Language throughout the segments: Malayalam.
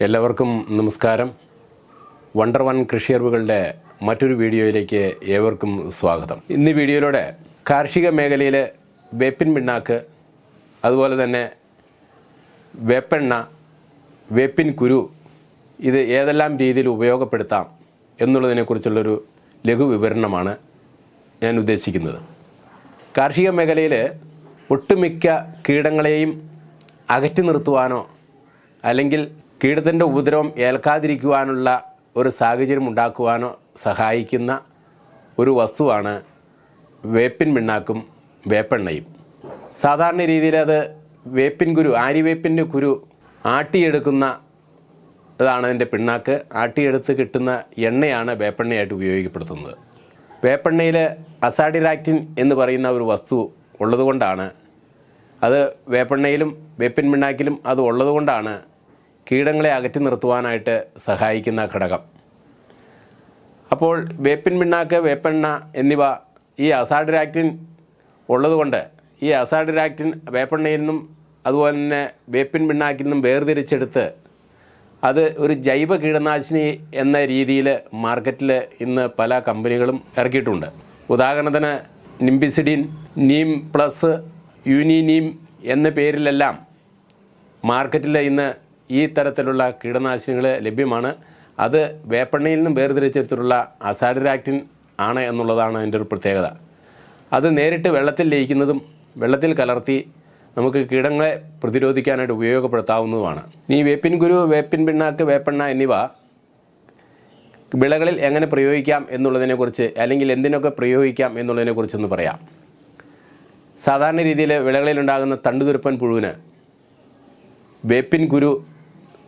എല്ലാവർക്കും നമസ്കാരം. വണ്ടർ വൺ കൃഷി അറിവുകളുടെ മറ്റൊരു വീഡിയോയിലേക്ക് ഏവർക്കും സ്വാഗതം. ഇന്ന് വീഡിയോയിലൂടെ കാർഷിക മേഖലയിലെ വേപ്പിൻ പിണ്ണാക്ക് അതുപോലെ തന്നെ വേപ്പെണ്ണ വേപ്പിൻ കുരു ഇത് ഏതെല്ലാം രീതിയിൽ ഉപയോഗപ്പെടുത്താം എന്നുള്ളതിനെക്കുറിച്ചുള്ളൊരു ലഘു വിവരണമാണ് ഞാൻ ഉദ്ദേശിക്കുന്നത്. കാർഷിക മേഖലയിൽ ഒട്ടുമിക്ക കീടങ്ങളെയും അകറ്റി നിർത്തുവാനോ അല്ലെങ്കിൽ കീടത്തിന്റെ ഉപദ്രവം ഏൽക്കാതിരിക്കുവാനുള്ള ഒരു സാഹചര്യം ഉണ്ടാക്കുവാനോ സഹായിക്കുന്ന ഒരു വസ്തുവാണ് വേപ്പിൻ മിണ്ണാക്കും വേപ്പെണ്ണയും. സാധാരണ രീതിയിൽ അത് വേപ്പിൻ കുരു ആര്യവേപ്പിന്റെ കുരു ആട്ടിയെടുക്കുന്ന ഇതാണ് അതിന്റെ പിണ്ണാക്ക്. ആട്ടിയെടുത്ത് കിട്ടുന്ന എണ്ണയാണ് വേപ്പെണ്ണയായിട്ട് ഉപയോഗപ്പെടുത്തുന്നത്. വേപ്പെണ്ണയിൽ അസാഡിറാക്റ്റിൻ എന്ന് പറയുന്ന ഒരു വസ്തു ഉള്ളതുകൊണ്ടാണ് അത് വേപ്പെണ്ണയിലും വേപ്പിൻ മിണ്ണാക്കിലും അത് ഉള്ളതുകൊണ്ടാണ് കീടങ്ങളെ അകറ്റി നിർത്തുവാനായിട്ട് സഹായിക്കുന്ന ഘടകം. അപ്പോൾ വേപ്പിൻ പിണ്ണാക്ക് വേപ്പെണ്ണ എന്നിവ ഈ അസാഡിരാക്റ്റിൻ ഉള്ളതുകൊണ്ട് ഈ അസാഡിരാക്റ്റിൻ വേപ്പെണ്ണയിൽ നിന്നും അതുപോലെ തന്നെ വേപ്പിൻ പിണ്ണാക്കിൽ നിന്നും വേർതിരിച്ചെടുത്ത് അത് ഒരു ജൈവ കീടനാശിനി എന്ന രീതിയിൽ മാർക്കറ്റിൽ ഇന്ന് പല കമ്പനികളും ഇറക്കിയിട്ടുണ്ട്. ഉദാഹരണത്തിന് നിംബിസിഡിൻ നീം പ്ലസ് യൂനിനീം എന്ന പേരിലെല്ലാം മാർക്കറ്റിൽ ഇന്ന് ഈ തരത്തിലുള്ള കീടനാശിനികൾ ലഭ്യമാണ്. അത് വേപ്പെണ്ണയിൽ നിന്നും വേർതിരിച്ചെടുത്തിട്ടുള്ള അസാഡിരാക്റ്റിൻ ആണ് എന്നുള്ളതാണ് അതിന്റെ ഒരു പ്രത്യേകത. അത് നേരിട്ട് വെള്ളത്തിൽ ലയിക്കുന്നതും വെള്ളത്തിൽ കലർത്തി നമുക്ക് കീടങ്ങളെ പ്രതിരോധിക്കാനായിട്ട് ഉപയോഗപ്പെടുത്താവുന്നതുമാണ്. ഈ വേപ്പിൻ ഗുരു വേപ്പിൻ പിണ്ണാക്ക് വേപ്പെണ്ണ എന്നിവ വിളകളിൽ എങ്ങനെ പ്രയോഗിക്കാം എന്നുള്ളതിനെക്കുറിച്ച് അല്ലെങ്കിൽ എന്തിനൊക്കെ പ്രയോഗിക്കാം എന്നുള്ളതിനെക്കുറിച്ചൊന്ന് പറയാം. സാധാരണ രീതിയിൽ വിളകളിലുണ്ടാകുന്ന തണ്ടുതുരുപ്പൻ പുഴുവിന് വേപ്പിൻ കുരു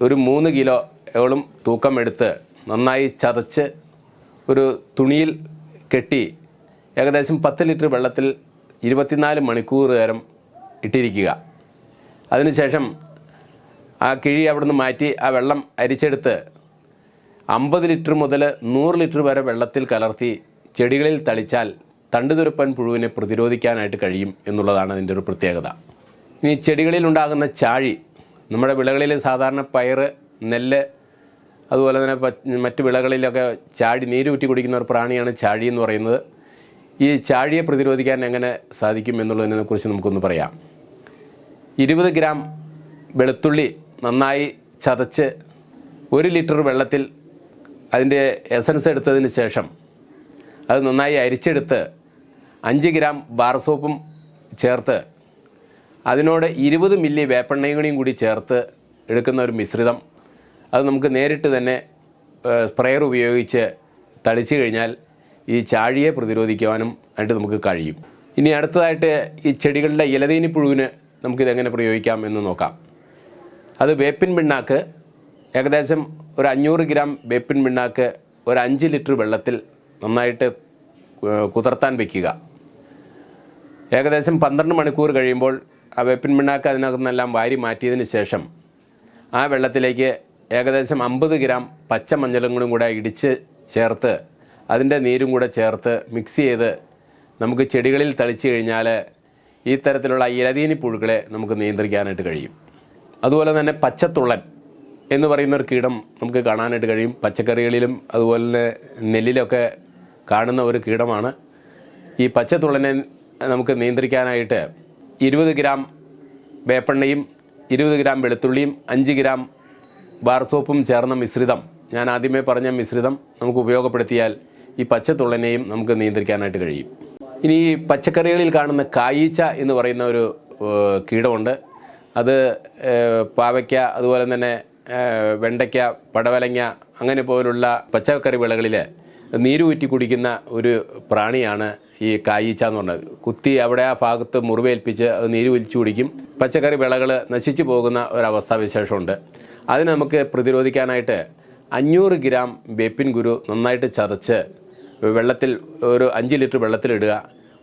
ഒരു മൂന്ന് കിലോയോളം തൂക്കം എടുത്ത് നന്നായി ചതച്ച് ഒരു തുണിയിൽ കെട്ടി ഏകദേശം പത്ത് ലിറ്റർ വെള്ളത്തിൽ ഇരുപത്തിനാല് മണിക്കൂർ നേരം ഇട്ടിരിക്കുക. അതിനുശേഷം ആ കിഴി അവിടുന്ന് മാറ്റി ആ വെള്ളം അരിച്ചെടുത്ത് അമ്പത് ലിറ്റർ മുതൽ നൂറ് ലിറ്റർ വരെ വെള്ളത്തിൽ കലർത്തി ചെടികളിൽ തളിച്ചാൽ തണ്ടുതുരുപ്പൻ പുഴുവിനെ പ്രതിരോധിക്കാനായിട്ട് കഴിയും എന്നുള്ളതാണ് അതിന്റെ ഒരു പ്രത്യേകത. ഇനി ചെടികളിൽ ഉണ്ടാകുന്ന ചാഴി നമ്മുടെ വിളകളിൽ സാധാരണ പയറ് നെല്ല് അതുപോലെ തന്നെ മറ്റു വിളകളിലൊക്കെ ചാടി നീരൂറ്റി കുടിക്കുന്ന ഒരു പ്രാണിയാണ് ചാഴി എന്ന് പറയുന്നത്. ഈ ചാഴിയെ പ്രതിരോധിക്കാൻ എങ്ങനെ സാധിക്കും എന്നുള്ളതിനെ കുറിച്ച് നമുക്കൊന്ന് പറയാം. ഇരുപത് ഗ്രാം വെളുത്തുള്ളി നന്നായി ചതച്ച് ഒരു ലിറ്റർ വെള്ളത്തിൽ അതിന്റെ എസൻസ് എടുത്തതിന് ശേഷം അത് നന്നായി അരിച്ചെടുത്ത് അഞ്ച് ഗ്രാം ബാർ സോപ്പും ചേർത്ത് അതിനോട് ഇരുപത് മില്ലി വേപ്പെണ്ണയും കൂടി ചേർത്ത് എടുക്കുന്ന ഒരു മിശ്രിതം. അത് നമുക്ക് നേരിട്ട് തന്നെ സ്പ്രെയർ ഉപയോഗിച്ച് തളിച്ചു കഴിഞ്ഞാൽ ഈ ചാഴിയെ പ്രതിരോധിക്കുവാനും ആയിട്ട് നമുക്ക് കഴിയും. ഇനി അടുത്തതായിട്ട് ഈ ചെടികളുടെ ഇലതീനി പുഴുവിന് നമുക്കിതെങ്ങനെ പ്രയോഗിക്കാം എന്ന് നോക്കാം. അത് വേപ്പിൻ പിണ്ണാക്ക് ഏകദേശം ഒരു അഞ്ഞൂറ് ഗ്രാം വേപ്പിൻ പിണ്ണാക്ക് ഒരു അഞ്ച് ലിറ്റർ വെള്ളത്തിൽ നന്നായിട്ട് കുതിർത്താൻ വയ്ക്കുക ഏകദേശം പന്ത്രണ്ട് മണിക്കൂർ കഴിയുമ്പോൾ ആ വേപ്പിൻ പിണ്ണാക്ക് അതിനകത്ത് നിന്നെല്ലാം വാരി മാറ്റിയതിന് ശേഷം ആ വെള്ളത്തിലേക്ക് ഏകദേശം അമ്പത് ഗ്രാം പച്ചമഞ്ഞളും കൂടി കൂടെ ഇടിച്ച് ചേർത്ത് അതിന്റെ നീരും കൂടെ ചേർത്ത് മിക്സ് ചെയ്ത് നമുക്ക് ചെടികളിൽ തളിച്ചു കഴിഞ്ഞാൽ ഈ തരത്തിലുള്ള ഇലതീനി പുഴുക്കളെ നമുക്ക് നിയന്ത്രിക്കാനായിട്ട് കഴിയും. അതുപോലെ തന്നെ പച്ചത്തുള്ളൻ എന്ന് പറയുന്ന ഒരു കീടം നമുക്ക് കാണാനായിട്ട് കഴിയും. പച്ചക്കറികളിലും അതുപോലെ തന്നെ നെല്ലിലൊക്കെ കാണുന്ന ഒരു കീടമാണ്. ഈ പച്ചത്തുള്ളനെ നമുക്ക് നിയന്ത്രിക്കാനായിട്ട് ഇരുപത് ഗ്രാം വേപ്പെണ്ണയും ഇരുപത് ഗ്രാം വെളുത്തുള്ളിയും അഞ്ച് ഗ്രാം ബാർ സോപ്പും ചേർന്ന മിശ്രിതം. ഞാൻ ആദ്യമേ പറഞ്ഞ മിശ്രിതം നമുക്ക് ഉപയോഗപ്പെടുത്തിയാൽ ഈ പച്ചത്തുള്ളനെയും നമുക്ക് നിയന്ത്രിക്കാനായിട്ട് കഴിയും. ഇനി ഈ പച്ചക്കറികളിൽ കാണുന്ന കായീച്ച എന്ന് പറയുന്ന ഒരു കീടമുണ്ട്. അത് പാവയ്ക്ക അതുപോലെ തന്നെ വെണ്ടയ്ക്ക പടവലങ്ങ അങ്ങനെ പോലുള്ള പച്ചക്കറി വിളകളിൽ നീരൂറ്റി കുടിക്കുന്ന ഒരു പ്രാണിയാണ് ഈ കായീച്ച എന്ന് പറഞ്ഞത്. കുത്തി അവിടെ ആ ഭാഗത്ത് മുറിവേൽപ്പിച്ച് അത് നീര് വലിച്ചു കുടിക്കും. പച്ചക്കറി വിളകൾ നശിച്ചു പോകുന്ന ഒരവസ്ഥാ വിശേഷമുണ്ട്. അതിന് നമുക്ക് പ്രതിരോധിക്കാനായിട്ട് അഞ്ഞൂറ് ഗ്രാം വേപ്പിൻ ഗുരു നന്നായിട്ട് ചതച്ച് വെള്ളത്തിൽ ഒരു അഞ്ച് ലിറ്റർ വെള്ളത്തിലിടുക.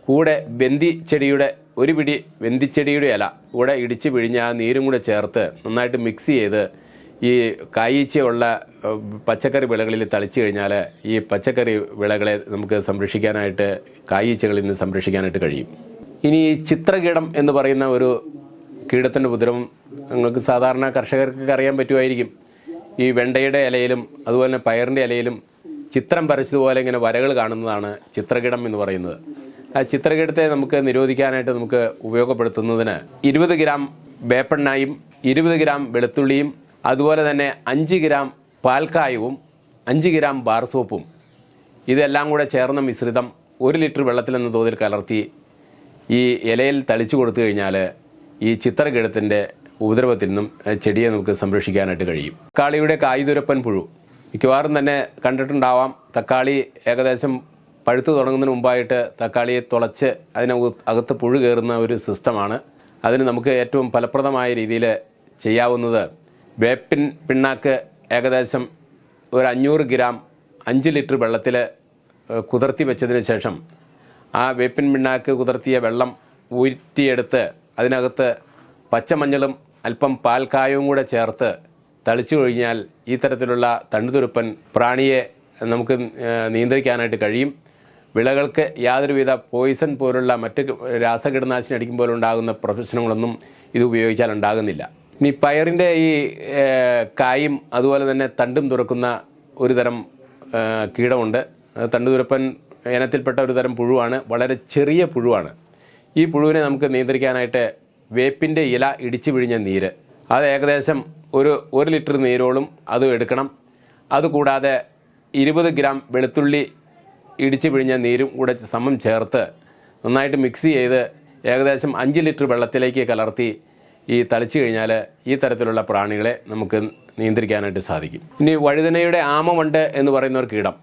കൂടെ വെന്തി ചെടിയുടെ ഒരു പിടി വെന്തിച്ചെടിയുടെ ഇല കൂടെ ഇടിച്ച് പിഴിഞ്ഞ് ആ നീരും കൂടെ ചേർത്ത് നന്നായിട്ട് മിക്സ് ചെയ്ത് ഈ കായീച്ചയുള്ള പച്ചക്കറി വിളകളിൽ തളിച്ചു കഴിഞ്ഞാൽ ഈ പച്ചക്കറി വിളകളെ നമുക്ക് സംരക്ഷിക്കാനായിട്ട് കായീച്ചകളിൽ നിന്ന് സംരക്ഷിക്കാനായിട്ട് കഴിയും. ഇനി ഈ ചിത്രകീടം എന്ന് പറയുന്ന ഒരു കീടത്തിന്റെ ഉപദ്രവം നിങ്ങൾക്ക് സാധാരണ കർഷകർക്ക് അറിയാൻ പറ്റുമായിരിക്കും. ഈ വെണ്ടയുടെ ഇലയിലും അതുപോലെ തന്നെ പയറിന്റെ ഇലയിലും ചിത്രം വരച്ചതുപോലെ ഇങ്ങനെ വരകൾ കാണുന്നതാണ് ചിത്രകീടം എന്ന് പറയുന്നത്. ആ ചിത്രകീടത്തെ നമുക്ക് നിരോധിക്കാനായിട്ട് നമുക്ക് ഉപയോഗപ്പെടുത്തുന്നതിന് ഇരുപത് ഗ്രാം വേപ്പെണ്ണായും ഇരുപത് ഗ്രാം വെളുത്തുള്ളിയും അതുപോലെ തന്നെ അഞ്ച് ഗ്രാം പാൽക്കായവും അഞ്ച് ഗ്രാം ബാർ സോപ്പും. ഇതെല്ലാം കൂടെ ചേർന്ന മിശ്രിതം ഒരു ലിറ്റർ വെള്ളത്തിലെന്ന തോതിൽ കലർത്തി ഈ ഇലയിൽ തളിച്ചു കൊടുത്തു കഴിഞ്ഞാൽ ഈ ചിത്രകിടത്തിന്റെ ഉപദ്രവത്തിൽ നിന്നും ചെടിയെ നമുക്ക് സംരക്ഷിക്കാനായിട്ട് കഴിയും. തക്കാളിയുടെ കായ്തുരപ്പൻ പുഴു. മിക്കവാറും തന്നെ കണ്ടിട്ടുണ്ടാവാം തക്കാളി ഏകദേശം പഴുത്തു തുടങ്ങുന്നതിന് മുമ്പായിട്ട് തക്കാളിയെ തുളച്ച് അതിന് അകത്ത് പുഴു കയറുന്ന ഒരു സിസ്റ്റമാണ്. അതിന് നമുക്ക് ഏറ്റവും ഫലപ്രദമായ രീതിയിൽ ചെയ്യാവുന്നത് വേപ്പിൻ പിണ്ണാക്ക് ഏകദേശം ഒരു അഞ്ഞൂറ് ഗ്രാം അഞ്ച് ലിറ്റർ വെള്ളത്തിൽ കുതിർത്തി വെച്ചതിന് ശേഷം ആ വേപ്പിൻ പിണ്ണാക്ക് കുതിർത്തിയ വെള്ളം ഊറ്റിയെടുത്ത് അതിനകത്ത് പച്ചമഞ്ഞളും അല്പം പാൽക്കായവും കൂടെ ചേർത്ത് തളിച്ചു കഴിഞ്ഞാൽ ഈ തരത്തിലുള്ള തണ്ടുതുരുപ്പൻ പ്രാണിയെ നമുക്ക് നിയന്ത്രിക്കാനായിട്ട് കഴിയും. വിളകൾക്ക് യാതൊരുവിധ പോയിസൺ പോലുള്ള മറ്റ് രാസകീടനാശിനി അടിക്കുമ്പോൾ ഉണ്ടാകുന്ന പ്രശ്നങ്ങളൊന്നും ഇത് ഉപയോഗിച്ചാൽ ഉണ്ടാകുന്നില്ല. ഇനി പയറിന്റെ ഈ കായും അതുപോലെ തന്നെ തണ്ടും തുറക്കുന്ന ഒരു തരം കീടമുണ്ട്. അത് തണ്ടുതുരപ്പൻ ഇനത്തിൽപ്പെട്ട ഒരു തരം പുഴുവാണ്. വളരെ ചെറിയ പുഴുവാണ്. ഈ പുഴുവിനെ നമുക്ക് നിയന്ത്രിക്കാനായിട്ട് വേപ്പിന്റെ ഇല ഇടിച്ചു പിഴിഞ്ഞ നീര്. അത് ഏകദേശം ഒരു ഒരു ലിറ്റർ നീരോളും അത് എടുക്കണം. അതുകൂടാതെ ഇരുപത് ഗ്രാം വെളുത്തുള്ളി ഇടിച്ചു പിഴിഞ്ഞ നീരും കൂടെ സമം ചേർത്ത് നന്നായിട്ട് മിക്സ് ചെയ്ത് ഏകദേശം അഞ്ച് ലിറ്റർ വെള്ളത്തിലേക്ക് കലർത്തി ഈ തളിച്ചു കഴിഞ്ഞാൽ ഈ തരത്തിലുള്ള പ്രാണികളെ നമുക്ക് നിയന്ത്രിക്കാനായിട്ട് സാധിക്കും. ഇനി വഴുതനയുടെ ആമവണ്ട് എന്ന് പറയുന്ന ഒരു കീടം.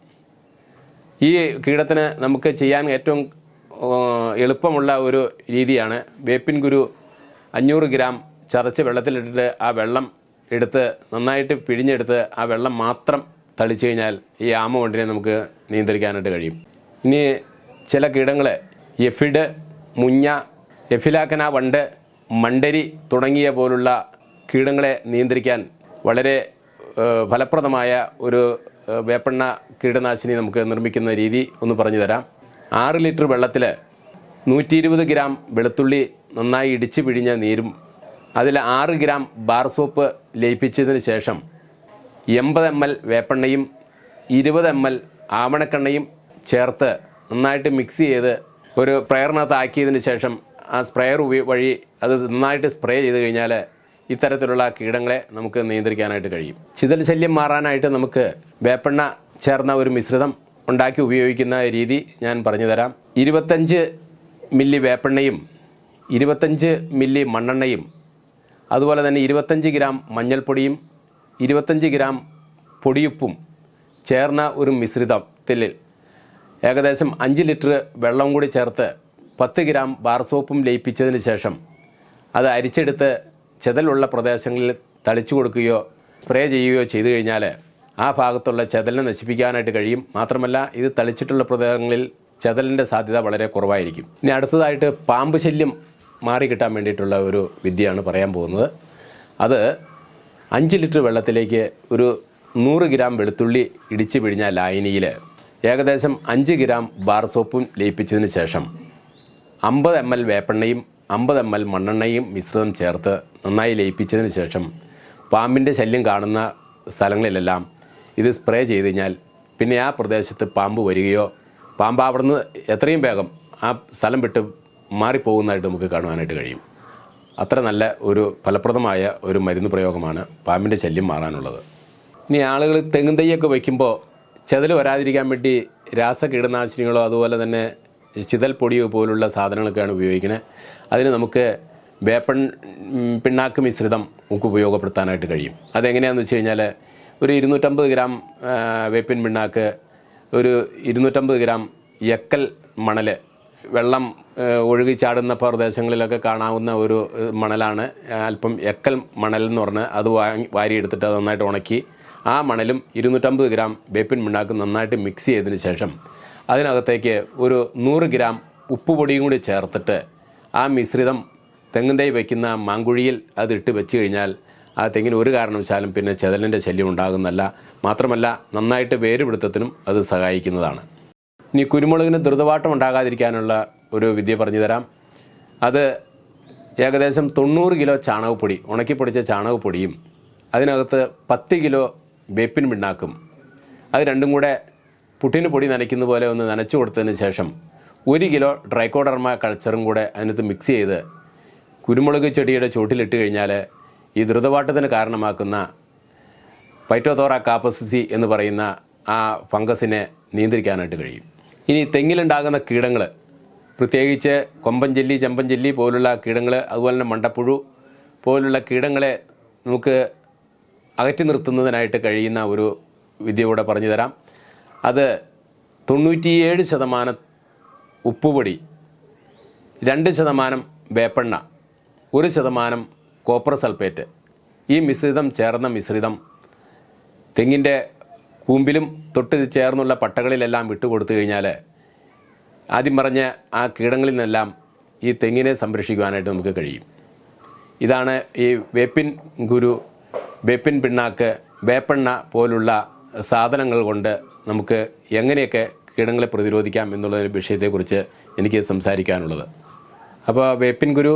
ഈ കീടത്തിന് നമുക്ക് ചെയ്യാൻ ഏറ്റവും എളുപ്പമുള്ള ഒരു രീതിയാണ് വേപ്പിൻ കുരു അഞ്ഞൂറ് ഗ്രാം ചതച്ച് വെള്ളത്തിലിട്ടിട്ട് ആ വെള്ളം എടുത്ത് നന്നായിട്ട് പിഴിഞ്ഞെടുത്ത് ആ വെള്ളം മാത്രം തളിച്ചു കഴിഞ്ഞാൽ ഈ ആമ വണ്ടിനെ നമുക്ക് നിയന്ത്രിക്കാനായിട്ട് കഴിയും. ഇനി ചില കീടങ്ങൾ എഫിഡ് മുഞ്ഞ എഫിലാക്കന വണ്ട് മണ്ടരി തുടങ്ങിയ പോലുള്ള കീടങ്ങളെ നിയന്ത്രിക്കാൻ വളരെ ഫലപ്രദമായ ഒരു വേപ്പെണ്ണ കീടനാശിനി നമുക്ക് നിർമ്മിക്കുന്ന രീതി ഒന്ന് പറഞ്ഞു തരാം. ആറ് ലിറ്റർ വെള്ളത്തിൽ നൂറ്റി ഇരുപത് ഗ്രാം വെളുത്തുള്ളി നന്നായി ഇടിച്ച് പിഴിഞ്ഞ നീരും അതിൽ ആറ് ഗ്രാം ബാർ സോപ്പ് ലയിപ്പിച്ചതിന് ശേഷം എൺപത് എം എൽ വേപ്പെണ്ണയും ഇരുപത് എം എൽ ആവണക്കെണ്ണയും ചേർത്ത് നന്നായിട്ട് മിക്സ് ചെയ്ത് ഒരു പ്രേരണത്താക്കിയതിന് ശേഷം ആ സ്പ്രെയർ ഉപയോഗ വഴി അത് നന്നായിട്ട് സ്പ്രേ ചെയ്ത് കഴിഞ്ഞാൽ ഇത്തരത്തിലുള്ള കീടങ്ങളെ നമുക്ക് നിയന്ത്രിക്കാനായിട്ട് കഴിയും. ചിതൽ ശല്യം മാറാനായിട്ട് നമുക്ക് വേപ്പെണ്ണ ചേർന്ന ഒരു മിശ്രിതം ഉണ്ടാക്കി ഉപയോഗിക്കുന്ന രീതി ഞാൻ പറഞ്ഞു തരാം. ഇരുപത്തഞ്ച് മില്ലി വേപ്പെണ്ണയും ഇരുപത്തഞ്ച് മില്ലി മണ്ണെണ്ണയും അതുപോലെ തന്നെ ഇരുപത്തഞ്ച് ഗ്രാം മഞ്ഞൾപ്പൊടിയും ഇരുപത്തഞ്ച് ഗ്രാം പൊടിയുപ്പും ചേർന്ന ഒരു മിശ്രിതത്തിൽ ഏകദേശം അഞ്ച് ലിറ്റർ വെള്ളം കൂടി ചേർത്ത് പത്ത് ഗ്രാം ബാർ സോപ്പും ലയിപ്പിച്ചതിന് ശേഷം അത് അരിച്ചെടുത്ത് ചെതലുള്ള പ്രദേശങ്ങളിൽ തളിച്ചു കൊടുക്കുകയോ സ്പ്രേ ചെയ്യുകയോ ചെയ്തു കഴിഞ്ഞാൽ ആ ഭാഗത്തുള്ള ചെതലിനെ നശിപ്പിക്കാനായിട്ട് കഴിയും. മാത്രമല്ല ഇത് തളിച്ചിട്ടുള്ള പ്രദേശങ്ങളിൽ ചെതലിന്റെ സാധ്യത വളരെ കുറവായിരിക്കും. ഇനി അടുത്തതായിട്ട് പാമ്പ് ശല്യം മാറി കിട്ടാൻ വേണ്ടിയിട്ടുള്ള ഒരു വിദ്യയാണ് പറയാൻ പോകുന്നത്. അത് അഞ്ച് ലിറ്റർ വെള്ളത്തിലേക്ക് ഒരു നൂറ് ഗ്രാം വെളുത്തുള്ളി ഇടിച്ചു പിഴിഞ്ഞ ലായനിയിൽ ഏകദേശം അഞ്ച് ഗ്രാം ബാർ സോപ്പും ലയിപ്പിച്ചതിന് ശേഷം അമ്പത് എം എൽ വേപ്പെണ്ണയും അമ്പത് എം എൽ മണ്ണെണ്ണയും മിശ്രിതം ചേർത്ത് നന്നായി ലയിപ്പിച്ചതിന് ശേഷം പാമ്പിന്റെ ശല്യം കാണുന്ന സ്ഥലങ്ങളിലെല്ലാം ഇത് സ്പ്രേ ചെയ്ത് കഴിഞ്ഞാൽ പിന്നെ ആ പ്രദേശത്ത് പാമ്പ് വരികയോ പാമ്പ് അവിടുന്ന് എത്രയും വേഗം ആ സ്ഥലം വിട്ട് മാറിപ്പോകുന്നതായിട്ട് നമുക്ക് കാണുവാനായിട്ട് കഴിയും. അത്ര നല്ല ഒരു ഫലപ്രദമായ ഒരു മരുന്ന് പ്രയോഗമാണ് പാമ്പിന്റെ ശല്യം മാറാനുള്ളത്. ഇനി ആളുകൾ തെങ്ങും തൈയൊക്കെ വയ്ക്കുമ്പോൾ ചെതൽ വരാതിരിക്കാൻ വേണ്ടി രാസ കീടനാശിനികളോ അതുപോലെ തന്നെ ചിതൽ പൊടിയോ പോലുള്ള സാധനങ്ങളൊക്കെയാണ് ഉപയോഗിക്കുന്നത് അതിന് നമുക്ക് വേപ്പൺ പിണ്ണാക്ക് മിശ്രിതം നമുക്ക് ഉപയോഗപ്പെടുത്താനായിട്ട് കഴിയും. അതെങ്ങനെയാണെന്ന് വെച്ച് കഴിഞ്ഞാൽ ഒരു ഇരുന്നൂറ്റമ്പത് ഗ്രാം വേപ്പിൻ പിണ്ണാക്ക് ഒരു ഇരുന്നൂറ്റമ്പത് ഗ്രാം എക്കൽ മണൽ വെള്ളം ഒഴുകി ചാടുന്ന പ്രദേശങ്ങളിലൊക്കെ കാണാവുന്ന ഒരു മണലാണ്. അല്പം എക്കൽ മണൽ എന്ന് പറഞ്ഞ് അത് വാങ്ങി വാരിയെടുത്തിട്ട് അത് നന്നായിട്ട് ഉണക്കി ആ മണലും ഇരുന്നൂറ്റമ്പത് ഗ്രാം വേപ്പിൻ മിണ്ണാക്കും നന്നായിട്ട് മിക്സ് ചെയ്തതിന് ശേഷം അതിനകത്തേക്ക് ഒരു നൂറ് ഗ്രാം ഉപ്പുപൊടിയും കൂടി ചേർത്തിട്ട് ആ മിശ്രിതം തെങ്ങിൻ തൈ വയ്ക്കുന്ന മാങ്കുഴിയിൽ അതിട്ട് വെച്ച് കഴിഞ്ഞാൽ ആ തെങ്ങിന് ഒരു കാരണവശാലും പിന്നെ ചെതലിന്റെ ശല്യം ഉണ്ടാകുന്നല്ല മാത്രമല്ല നന്നായിട്ട് വേരുപിടുത്തത്തിനും അത് സഹായിക്കുന്നതാണ്. ഇനി കുരുമുളകിന് ദ്രുതവാട്ടം ഉണ്ടാകാതിരിക്കാനുള്ള ഒരു വിദ്യ പറഞ്ഞു തരാം. അത് ഏകദേശം തൊണ്ണൂറ് കിലോ ചാണകപ്പൊടി ഉണക്കിപ്പൊടിച്ച ചാണകപ്പൊടിയും അതിനകത്ത് പത്ത് കിലോ വേപ്പിൻ പിണ്ണാക്കും. അത് രണ്ടും കൂടെ പുട്ടിന് പൊടി നനയ്ക്കുന്ന പോലെ ഒന്ന് നനച്ചു കൊടുത്തതിന് ശേഷം ഒരു കിലോ ട്രൈക്കോഡർമ കൾച്ചറും കൂടെ അതിനകത്ത് മിക്സ് ചെയ്ത് കുരുമുളക് ചെടിയുടെ ചുവട്ടിലിട്ട് കഴിഞ്ഞാൽ ഈ ദ്രുതവാട്ടത്തിന് കാരണമാക്കുന്ന പൈറ്റോതോറ കാപ്പസിസി എന്ന് പറയുന്ന ആ ഫംഗസിനെ നിയന്ത്രിക്കാനായിട്ട് കഴിയും. ഇനി തെങ്ങിലുണ്ടാകുന്ന കീടങ്ങൾ പ്രത്യേകിച്ച് കൊമ്പൻ ജെല്ലി ജെല്ലി പോലുള്ള കീടങ്ങൾ അതുപോലെ തന്നെ മണ്ടപ്പുഴു പോലുള്ള കീടങ്ങളെ നമുക്ക് അകറ്റി നിർത്തുന്നതിനായിട്ട് കഴിയുന്ന ഒരു വിദ്യ കൂടെ പറഞ്ഞു തരാം. അത് തൊണ്ണൂറ്റിയേഴ് ശതമാനം ഉപ്പുപൊടി രണ്ട് ശതമാനം വേപ്പെണ്ണ ഒരു ശതമാനം കോപ്പർ സൾഫേറ്റ്. ഈ മിശ്രിതം ചേർന്ന മിശ്രിതം തെങ്ങിന്റെ കൂമ്പിലും തൊട്ട് ചേർന്നുള്ള പട്ടകളിലെല്ലാം വിട്ടുകൊടുത്തു കഴിഞ്ഞാൽ ആദ്യം പറഞ്ഞ ആ കീടങ്ങളിൽ നിന്നെല്ലാം ഈ തെങ്ങിനെ സംരക്ഷിക്കുവാനായിട്ട് നമുക്ക് കഴിയും. ഇതാണ് ഈ വേപ്പിൻ ഗുരു വേപ്പിൻ പിണ്ണാക്ക് വേപ്പെണ്ണ പോലുള്ള സാധനങ്ങൾ കൊണ്ട് നമുക്ക് എങ്ങനെയൊക്കെ കീടങ്ങളെ പ്രതിരോധിക്കാം എന്നുള്ള വിഷയത്തെക്കുറിച്ച് എനിക്ക് സംസാരിക്കാനുള്ളത്. അപ്പോൾ വേപ്പിൻ ഗുരു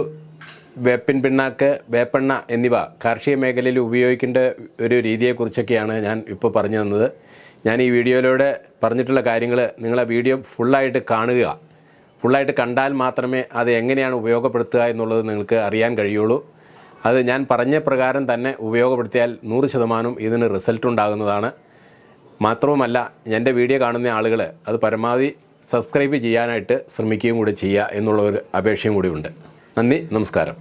വേപ്പിൻ പിണ്ണാക്ക് വേപ്പെണ്ണ എന്നിവ കാർഷിക മേഖലയിൽ ഉപയോഗിക്കേണ്ട ഒരു രീതിയെക്കുറിച്ചൊക്കെയാണ് ഞാൻ ഇപ്പോൾ പറഞ്ഞു തന്നത്. ഞാൻ ഈ വീഡിയോയിലൂടെ പറഞ്ഞിട്ടുള്ള കാര്യങ്ങൾ നിങ്ങൾ വീഡിയോ ഫുള്ളായിട്ട് കാണുക. ഫുള്ളായിട്ട് കണ്ടാൽ മാത്രമേ അത് എങ്ങനെയാണ് ഉപയോഗപ്പെടുത്തുക എന്നുള്ളത് നിങ്ങൾക്ക് അറിയാൻ കഴിയുള്ളൂ. അത് ഞാൻ പറഞ്ഞ പ്രകാരം തന്നെ ഉപയോഗപ്പെടുത്തിയാൽ നൂറ് ശതമാനം ഇതിന് റിസൾട്ട് ഉണ്ടാകുന്നതാണ്. മാത്രവുമല്ല എന്റെ വീഡിയോ കാണുന്ന ആളുകൾ അത് പരമാവധി സബ്സ്ക്രൈബ് ചെയ്യാനായിട്ട് ശ്രമിക്കുകയും കൂടി ചെയ്യുക എന്നുള്ള ഒരു അപേക്ഷയും കൂടി ഉണ്ട്. നന്ദി നമസ്കാരം.